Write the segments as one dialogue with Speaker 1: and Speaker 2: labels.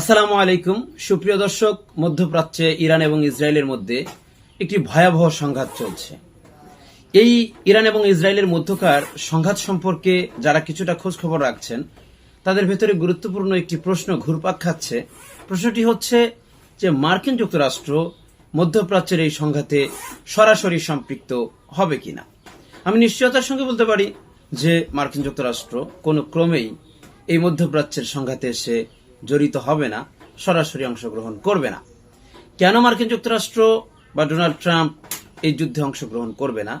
Speaker 1: আসসালামু আলাইকুম। সুপ্রিয় দর্শক, মধ্যপ্রাচ্যে ইরান এবং ইসরায়েলের মধ্যে একটি ভয়াবহ সংঘাত চলছে। এই ইরান এবং ইসরায়েলের মধ্যকার সংঘাত সম্পর্কে যারা কিছুটা খোঁজ খবর রাখছেন, তাদের ভেতরে গুরুত্বপূর্ণ একটি প্রশ্ন ঘুরপাক খাচ্ছে। প্রশ্নটি হচ্ছে যে, মার্কিন যুক্তরাষ্ট্র মধ্যপ্রাচ্যের এই সংঘাতে সরাসরি সম্পৃক্ত হবে কিনা? আমি নিশ্চয়তার সঙ্গে বলতে পারি যে, মার্কিন যুক্তরাষ্ট্র কোনো ক্রমেই এই মধ্যপ্রাচ্যের সংঘাতে এসে জড়িত হবে না, সরাসরি অংশগ্রহণ করবে না। কেন মার্কিন যুক্তরাষ্ট্র বা ডোনাল্ড ট্রাম্প এই যুদ্ধে অংশগ্রহণ করবে না?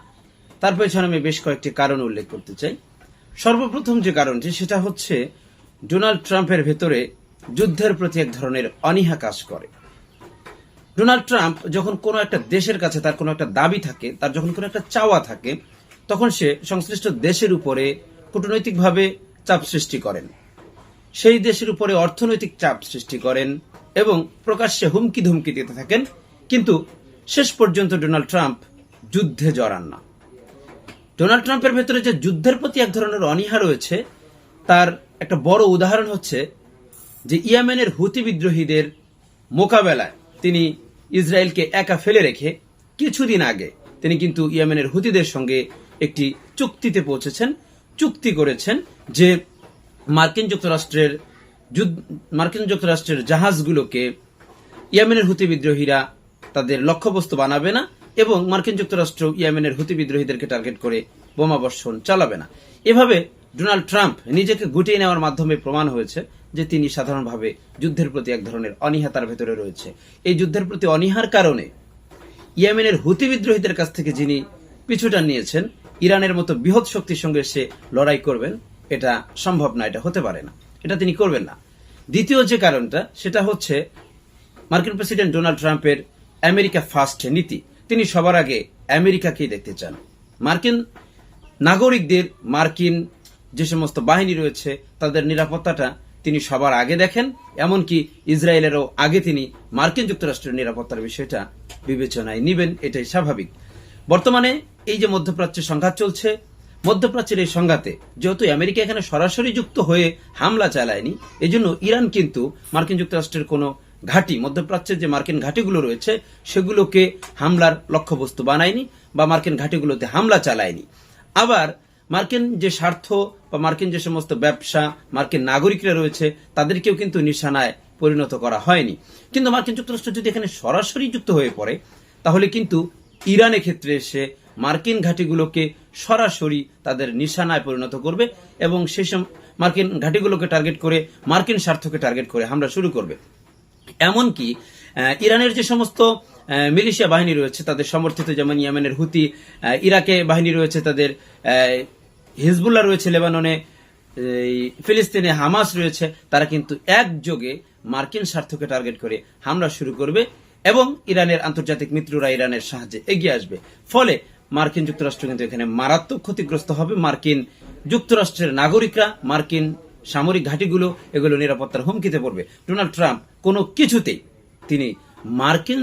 Speaker 1: তার পেছনে আমি বেশ কয়েকটি কারণ উল্লেখ করতে চাই। সর্বপ্রথম যে কারণটি, সেটা হচ্ছে ডোনাল্ড ট্রাম্পের ভেতরে যুদ্ধের প্রতি এক ধরনের অনীহা কাজ করে। ডোনাল্ড ট্রাম্প যখন কোনো একটা দেশের কাছে তার কোনো একটা দাবি থাকে, তার যখন কোনো একটা চাওয়া থাকে, তখন সে সংশ্লিষ্ট দেশের উপরে কূটনৈতিকভাবে চাপ সৃষ্টি করেন। সেই দেশের উপরে অর্থনৈতিক চাপ সৃষ্টি করেন এবং প্রকাশ্যে হুমকি ধুমকি দিতে থাকেন, কিন্তু শেষ পর্যন্ত ডোনাল্ড ট্রাম্প যুদ্ধে জড়ান না। ডোনাল্ড ট্রাম্পের ভেতরে যে যুদ্ধের প্রতি এক ধরনের অনীহা রয়েছে, তার একটা বড় উদাহরণ হচ্ছে যে ইয়ামেনের হুতি বিদ্রোহীদের মোকাবেলায় তিনি ইসরায়েলকে একা ফেলে রেখে কিছুদিন আগে তিনি কিন্তু ইয়েমেনের হুতিদের সঙ্গে একটি চুক্তিতে পৌঁছেছেন। চুক্তি করেছেন যে মার্কিন যুক্তরাষ্ট্রের যুদ্ধ- মার্কিন যুক্তরাষ্ট্রের জাহাজগুলোকে ইয়েমেনের হুতি বিদ্রোহীরা তাদের লক্ষ্যবস্তু বানাবে না এবং মার্কিন যুক্তরাষ্ট্র ইয়েমেনের হুতি বিদ্রোহীদেরকে টার্গেট করে বোমাবর্ষণ চালাবে না। এভাবে ডোনাল্ড ট্রাম্প নিজেকে গুটিয়ে নেওয়ার মাধ্যমে প্রমাণ হয়েছে যে তিনি সাধারণভাবে যুদ্ধের প্রতি এক ধরনের অনীহা তার ভেতরে রয়েছে। এই যুদ্ধের প্রতি অনীহার কারণে ইয়েমেনের হুতি বিদ্রোহীদের কাছ থেকে যিনি পিছুটান নিয়েছেন, ইরানের মতো বৃহৎ শক্তির সঙ্গে সে লড়াই করবেন এটা সম্ভব না, এটা হতে পারে না। এটা তিনি করবেন না। দ্বিতীয় যে কারণটা, সেটা হচ্ছে মার্কিন প্রেসিডেন্ট ডোনাল্ড ট্রাম্পের আমেরিকা ফার্স্ট নীতি। তিনি সবার আগে আমেরিকাকেই দেখতে চান। মার্কিন নাগরিকদের, মার্কিন যে সমস্ত বাহিনী রয়েছে, তাদের নিরাপত্তাটা তিনি সবার আগে দেখেন, এমনকি ইসরায়েলেরও আগে তিনি মার্কিন যুক্তরাষ্ট্রের নিরাপত্তার বিষয়টা বিবেচনায় নিবেন, এটাই স্বাভাবিক। বর্তমানে এই যে মধ্যপ্রাচ্যে সংঘাত চলছে মধ্যপ্রাচ্যের এই সংঘাতে, যেহেতু আমেরিকা এখানে সরাসরি যুক্ত হয়ে হামলা চালায়নি, এজন্য ইরান কিন্তু মার্কিন যুক্তরাষ্ট্রের কোনো ঘাঁটি, মধ্যপ্রাচ্যের যে মার্কিন ঘাঁটিগুলো রয়েছে, সেগুলোকে হামলার লক্ষ্যবস্তু বানায়নি বা মার্কিন ঘাঁটিগুলোতে হামলা চালায়নি। আবার মার্কিন যে স্বার্থ বা মার্কিন যে সমস্ত ব্যবসা, মার্কিন নাগরিকরা রয়েছে, তাদেরকেও কিন্তু নিশানায় পরিণত করা হয়নি। কিন্তু মার্কিন যুক্তরাষ্ট্র যদি এখানে সরাসরি যুক্ত হয়ে পড়ে, তাহলে কিন্তু ইরানের ক্ষেত্রে এসে মার্কিন ঘাঁটিগুলোকে সরাসরি তাদের নিশানায় পরিণত করবে এবং সেই মার্কিন ঘাঁটিগুলোকে টার্গেট করে মার্কিন স্বার্থকে টার্গেট করে হামলা শুরু করবে। এমনকি ইরানের যে সমস্ত মিলিশিয়া বাহিনী রয়েছে তাদের সমর্থিত যেমন ইয়েমেনের হুতি ইরাকে বাহিনী রয়েছে তাদের আহ, হিজবুল্লাহ রয়েছে লেবাননে ফিলিস্তিনে হামাস রয়েছে তারা কিন্তু একযোগে মার্কিন স্বার্থকে টার্গেট করে হামলা শুরু করবে এবং ইরানের আন্তর্জাতিক মিত্ররা ইরানের সাহায্যে এগিয়ে আসবে। ফলে মার্কিন যুক্তরাষ্ট্র কিন্তু এখানে মারাত্মক ক্ষতিগ্রস্ত হবে। মার্কিন যুক্তরাষ্ট্রের নাগরিকরা, মার্কিন সামরিক ঘাঁটিগুলো এগুলো নিরাপত্তার হুমকিতে পড়বে। ডোনাল্ড ট্রাম্প কোনো কিছুতেই তিনি মার্কিন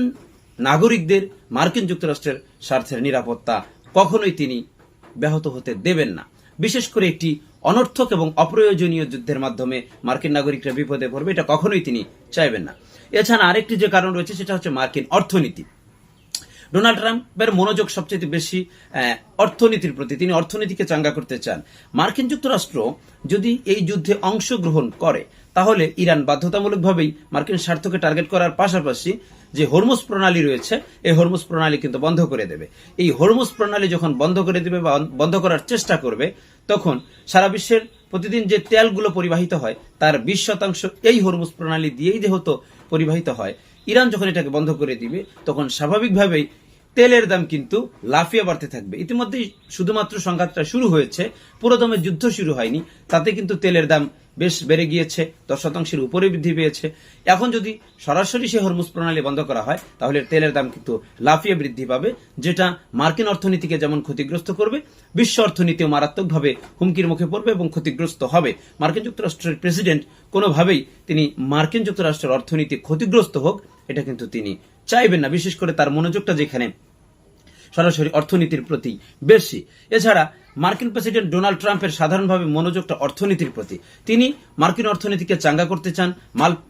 Speaker 1: নাগরিকদের, মার্কিন যুক্তরাষ্ট্রের স্বার্থের নিরাপত্তা কখনোই তিনি ব্যাহত হতে দেবেন না। বিশেষ করে একটি অনর্থক এবং অপ্রয়োজনীয় যুদ্ধের মাধ্যমে মার্কিন নাগরিকরা বিপদে পড়বে, এটা কখনোই তিনি চাইবেন না। এছাড়া আরেকটি যে কারণ রয়েছে, সেটা হচ্ছে মার্কিন অর্থনীতি। ডোনাল্ড ট্রাম্পের মনোযোগ সবচেয়ে বেশি অর্থনীতির প্রতি। তিনি অর্থনীতিকে চাঙ্গা করতে চান। মার্কিন যুক্তরাষ্ট্র যদি এই যুদ্ধে অংশগ্রহণ করে, তাহলে ইরান বাধ্যতামূলকভাবেই মার্কিন স্বার্থকে টার্গেট করার পাশাপাশি যে হরমুজ প্রণালী রয়েছে, এই হরমুজ প্রণালী কিন্তু বন্ধ করে দেবে। এই হরমুজ প্রণালী যখন বন্ধ করে দেবে বা বন্ধ করার চেষ্টা করবে, তখন সারা বিশ্বের প্রতিদিন যে তেলগুলো পরিবাহিত হয়, তার বিশ শতাংশ এই হরমুজ প্রণালী দিয়েই যেহেতু পরিবাহিত হয়, ইরান যখন এটাকে বন্ধ করে দিবে, তখন স্বাভাবিকভাবেই তেলের দাম কিন্তু লাফিয়ে বাড়তে থাকবে। ইতিমধ্যেই শুধুমাত্র সংঘাতটা শুরু হয়েছে, পুরোদমে যুদ্ধ শুরু হয়নি, তাতে কিন্তু তেলের দাম বেশ বেড়ে গিয়েছে, দশ শতাংশের উপরে বৃদ্ধি পেয়েছে। এখন যদি সরাসরি সে হরমুজ প্রণালী বন্ধ করা হয়, তাহলে তেলের দাম কিন্তু লাফিয়ে বৃদ্ধি পাবে, যেটা মার্কিন অর্থনীতিকে যেমন ক্ষতিগ্রস্ত করবে, বিশ্ব অর্থনীতিও মারাত্মকভাবে হুমকির মুখে পড়বে এবং ক্ষতিগ্রস্ত হবে। মার্কিন যুক্তরাষ্ট্রের প্রেসিডেন্ট কোনোভাবেই তিনি মার্কিন যুক্তরাষ্ট্রের অর্থনীতি ক্ষতিগ্রস্ত হোক, এটা কিন্তু তিনি চাইবেন না, বিশেষ করে তার মনোযোগটা যেখানে সরাসরি অর্থনীতির প্রতি বেশি। এছাড়া মার্কিন প্রেসিডেন্ট ডোনাল্ড ট্রাম্পের সাধারণভাবে মনোযোগটা অর্থনীতির প্রতি। তিনি মার্কিন অর্থনীতিকে চাঙ্গা করতে চান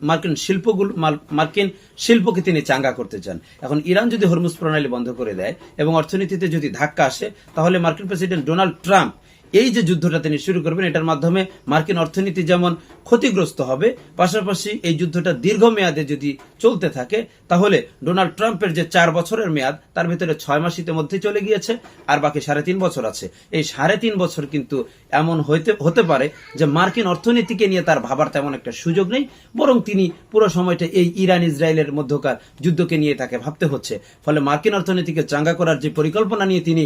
Speaker 1: মার্কিন শিল্পগুলো মার্কিন শিল্পকে তিনি চাঙ্গা করতে চান। এখন ইরান যদি হরমুজ প্রণালী বন্ধ করে দেয় এবং অর্থনীতিতে যদি ধাক্কা আসে, তাহলে মার্কিন প্রেসিডেন্ট ডোনাল্ড ট্রাম্প এই যে যুদ্ধটা তিনি শুরু করবেন, এটার মাধ্যমে মার্কিন অর্থনীতি যেমন ক্ষতিগ্রস্ত হবে, পাশাপাশি এই যুদ্ধটা দীর্ঘমেয়াদে যদি চলতে থাকে, তাহলে ডোনাল্ড ট্রাম্পের যে চার বছরের মেয়াদ, তার ভিতরে ছয় মাস ইতিমধ্যে চলে গিয়েছে, আর বাকি সাড়ে তিন বছর আছে। এই সাড়ে তিন বছর কিন্তু এমন হইতে, হতে পারে যে মার্কিন অর্থনীতিকে নিয়ে তার ভাবার তেমন একটা সুযোগ নেই, বরং তিনি পুরো সময়টা এই ইরান ইসরায়েলের মধ্যকার যুদ্ধকে নিয়ে তাকে ভাবতে হচ্ছে। ফলে মার্কিন অর্থনীতিকে চাঙ্গা করার যে পরিকল্পনা নিয়ে তিনি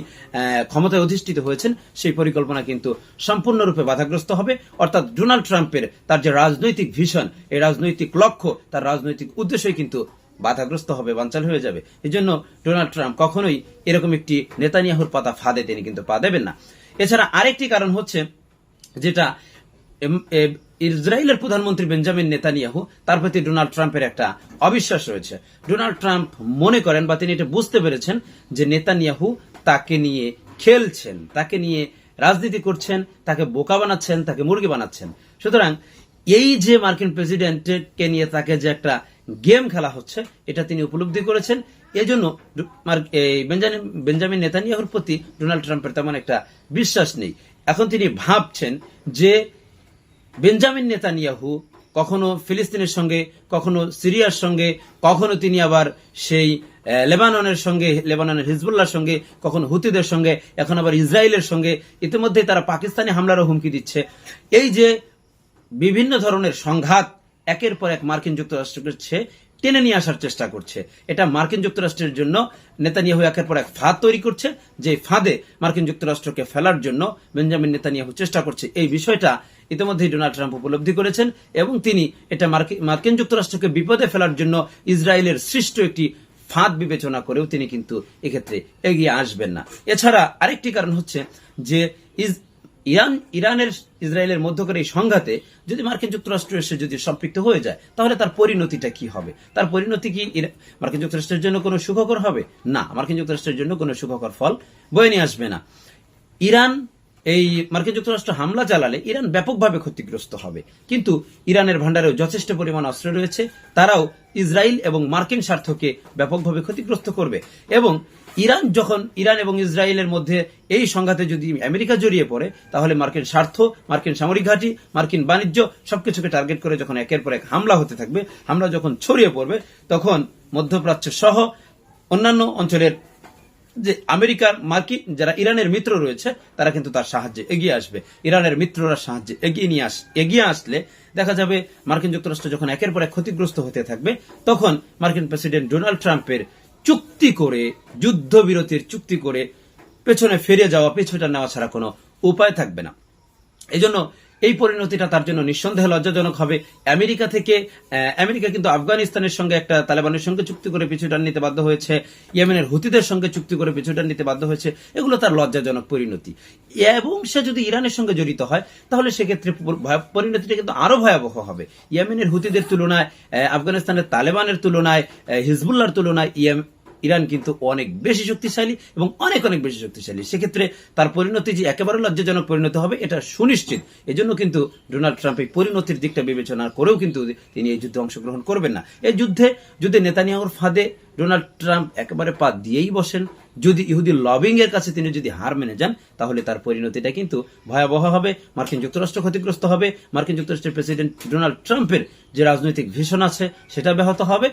Speaker 1: ক্ষমতায় অধিষ্ঠিত হয়েছেন, সেই পরিকল্পনা কিন্তু সম্পূর্ণরূপে বাধাগ্রস্ত হবে। অর্থাৎ ডোনাল্ড ট্রাম্পের তার যে রাজনৈতিক ভিশন, এই রাজনৈতিক লক্ষ্য, তার রাজনৈতিক উদ্দেশ্যই কিন্তু বাধাগ্রস্ত হবে বাঞ্চাল হয়ে যাবে। এই জন্য ডোনাল্ড ট্রাম্প কখনোই এরকম একটি নেতানিয়াহুর পাতা ফাঁদে তিনি কিন্তু পা দেবেন না। এছাড়া আরেকটি কারণ হচ্ছে যেটা ইসরায়েলের প্রধানমন্ত্রী বেঞ্জামিন নেতানিয়াহু, তার প্রতি ডোনাল্ড ট্রাম্পের একটা অবিশ্বাস রয়েছে। ডোনাল্ড ট্রাম্প মনে করেন বা তিনি এটা বুঝতে পেরেছেন যে নেতানিয়াহু তাকে নিয়ে খেলছেন, তাকে নিয়ে রাজনীতি করছেন, তাকে বোকা বানাচ্ছেন, তাকে মুরগি বানাচ্ছেন। সুতরাং এই যে মার্কিন প্রেসিডেন্টকে নিয়ে তাকে যে একটা গেম খেলা হচ্ছে, এটা তিনি উপলব্ধি করেছেন। এজন্য বেঞ্জামিন নেতানিয়াহুর প্রতি ডোনাল্ড ট্রাম্পের তেমন একটা বিশ্বাস নেই। এখন তিনি ভাবছেন যে বেঞ্জামিন নেতানিয়াহু কখনো ফিলিস্তিনের সঙ্গে, কখনো সিরিয়ার সঙ্গে, কখনো তিনি আবার সেই লেবাননের সঙ্গে, লেবাননের হিজবুল্লাহর সঙ্গে, কখনো হুতিদের সঙ্গে, এখন আবার ইসরায়েলের সঙ্গে ইতিমধ্যে তারা পাকিস্তানি হামলারও হুমকি দিচ্ছে। এই যে বিভিন্ন ধরনের সংঘাত একের পর এক মার্কিন যুক্তরাষ্ট্রকে টেনে নিয়ে আসার চেষ্টা করছে। এটা মার্কিন যুক্তরাষ্ট্রের জন্য, নেতানিয়াহু একের পর এক ফাঁদ তৈরি করছে, যে ফাঁদে মার্কিন যুক্তরাষ্ট্রকে ফেলার জন্য বেঞ্জামিন নেতানিয়াহু চেষ্টা করছে। এই বিষয়টা ইতিমধ্যেই ডোনাল্ড ট্রাম্প উপলব্ধি করেছেন, এবং তিনি এটা মার্কিন যুক্তরাষ্ট্রকে বিপদে ফেলার জন্য ইসরায়েলের সৃষ্ট একটি ফাঁদ বিবেচনা করেও তিনি কিন্তু এক্ষেত্রে এগিয়ে আসবেন না। এছাড়া আরেকটি কারণ হচ্ছে যে ইস- ইরান, ইরানের, ইসরায়েলের মধ্যকার এই সংঘাতে যদি মার্কিন যুক্তরাষ্ট্র এসে যদি সম্পৃক্ত হয়ে যায়, তাহলে তার পরিণতিটা কি হবে? তার পরিণতি কি মার্কিন যুক্তরাষ্ট্রের জন্য কোনো সুখকর হবে? না, মার্কিন যুক্তরাষ্ট্রের জন্য কোনো সুখকর ফল বয়ে নিয়ে আসবে না। ইরান এই মার্কিন যুক্তরাষ্ট্র হামলা চালালে ইরান ব্যাপকভাবে ক্ষতিগ্রস্ত হবে। কিন্তু ইরানের ভান্ডারেও যথেষ্ট পরিমাণ অস্ত্র রয়েছে। তারাও ইসরায়েল এবং মার্কিন স্বার্থকে ব্যাপকভাবে ক্ষতিগ্রস্ত করবে। এবং ইরান যখন ইরান এবং ইসরায়েলের মধ্যে এই সংঘাতে যদি আমেরিকা জড়িয়ে পড়ে, তাহলে মার্কিন স্বার্থ, মার্কিন সামরিক ঘাঁটি, মার্কিন বাণিজ্য সবকিছুকে টার্গেট করে যখন একের পর এক হামলা হতে থাকবে, হামলা যখন ছড়িয়ে পড়বে, তখন মধ্যপ্রাচ্য সহ অন্যান্য অঞ্চলের যে আমেরিকার মার্কিন যারা ইরানের মিত্র রয়েছে, তারা কিন্তু তার সাহায্যে এগিয়ে আসবে। ইরানের মিত্ররা সাহায্যে এগিয়ে নিয়ে আস, এগিয়ে আসলে দেখা যাবে মার্কিন যুক্তরাষ্ট্র যখন একের পর এক ক্ষতিগ্রস্ত হতে থাকবে, তখন মার্কিন প্রেসিডেন্ট ডোনাল্ড ট্রাম্পের চুক্তি করে, যুদ্ধবিরতির চুক্তি করে পেছনে ফিরে যাওয়া পেছনটা নেওয়া ছাড়া কোনো উপায় থাকবে না। এই জন্য এই পরিণতিটা তার জন্য নিঃসন্দেহে লজ্জাজনক হবে। আমেরিকা থেকে আমেরিকা কিন্তু আফগানিস্তানের সঙ্গে একটা তালেবানের সঙ্গে চুক্তি করে পিছুটান নিতে বাধ্য হয়েছে। ইয়েমেনের হুতিদের সঙ্গে চুক্তি করে পিছুটান নিতে বাধ্য হয়েছে। এগুলো তার লজ্জাজনক পরিণতি। এবং সে যদি ইরানের সঙ্গে জড়িত হয় তাহলে সেক্ষেত্রে পরিণতিটা কিন্তু আরও ভয়াবহ হবে। ইয়েমেনের হুতিদের তুলনায় আফগানিস্তানের তালেবানের তুলনায় আহ, হিজবুল্লাহর তুলনায় ইয়েম ইরান কিন্তু অনেক বেশি শক্তিশালী এবং অনেক অনেক বেশি শক্তিশালী। সেক্ষেত্রে তার পরিণতি যে একেবারে লজ্জাজনক পরিণত হবে, এটা সুনিশ্চিত। এজন্য কিন্তু ডোনাল্ড ট্রাম্প এই পরিণতির দিকটা বিবেচনা করেও কিন্তু তিনি এই যুদ্ধে অংশগ্রহণ করবেন না। এই যুদ্ধে যদি নেতানিয়াহুর ফাঁদে ডোনাল্ড ট্রাম্প একেবারে পা দিয়েই বসেন, যদি ইহুদি লবিং এর কাছে তিনি যদি হার মেনে যান, তাহলে তার পরিণতিটা কিন্তু ভয়াবহ হবে, মার্কিন যুক্তরাষ্ট্র ক্ষতিগ্রস্ত হবে। মার্কিন যুক্তরাষ্ট্রের প্রেসিডেন্ট ডোনাল্ড ট্রাম্পের যে রাজনৈতিক ভীষণ আছে, সেটা ব্যাহত হবে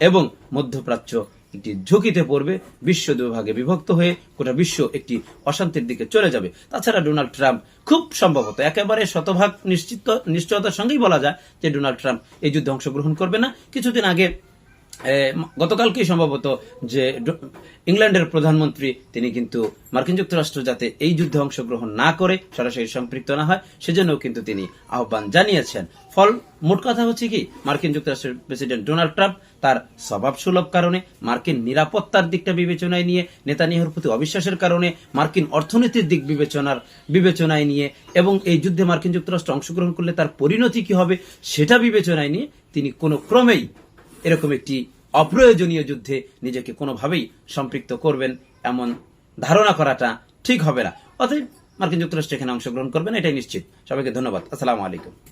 Speaker 1: এবং মধ্যপ্রাচ্য একটি ঝুঁকিতে পড়বে, বিশ্ব দুভাগে বিভক্ত হয়ে গোটা বিশ্ব একটি অশান্তির দিকে চলে যাবে। তাছাড়া ডোনাল্ড ট্রাম্প খুব সম্ভবত একেবারে শতভাগ নিশ্চিত নিশ্চয়তার সঙ্গেই বলা যায় যে ডোনাল্ড ট্রাম্প এই যুদ্ধে অংশগ্রহণ করবে না। কিছুদিন আগে গতকালকেই সম্ভবত যে ইংল্যান্ডের প্রধানমন্ত্রী, তিনি কিন্তু মার্কিন যুক্তরাষ্ট্র যাতে এই যুদ্ধে অংশগ্রহণ না করে, সরাসরি সম্পৃক্ত না হয় সেজন্য কিন্তু তিনি আহ্বান জানিয়েছেন। ফল, মোট কথা হচ্ছে কি, মার্কিন যুক্তরাষ্ট্রের প্রেসিডেন্ট ডোনাল্ড ট্রাম্প তার স্বভাব সুলভ কারণে, মার্কিন নিরাপত্তার দিকটা বিবেচনায় নিয়ে, নেতানিয়াহুর প্রতি অবিশ্বাসের কারণে, মার্কিন অর্থনীতির দিক বিবেচনার, বিবেচনায় নিয়ে, এবং এই যুদ্ধে মার্কিন যুক্তরাষ্ট্র অংশগ্রহণ করলে তার পরিণতি কি হবে, সেটা বিবেচনায় নিয়ে তিনি কোনো ক্রমেই এরকম একটি অপ্রয়োজনীয় যুদ্ধে নিজেকে কোনোভাবেই সম্পৃক্ত করবেন এমন ধারণা করাটা ঠিক হবে না। অতএব মার্কিন যুক্তরাষ্ট্র এখানে অংশগ্রহণ করবেন, এটাই নিশ্চিত। সবাইকে ধন্যবাদ। আসসালামু আলাইকুম।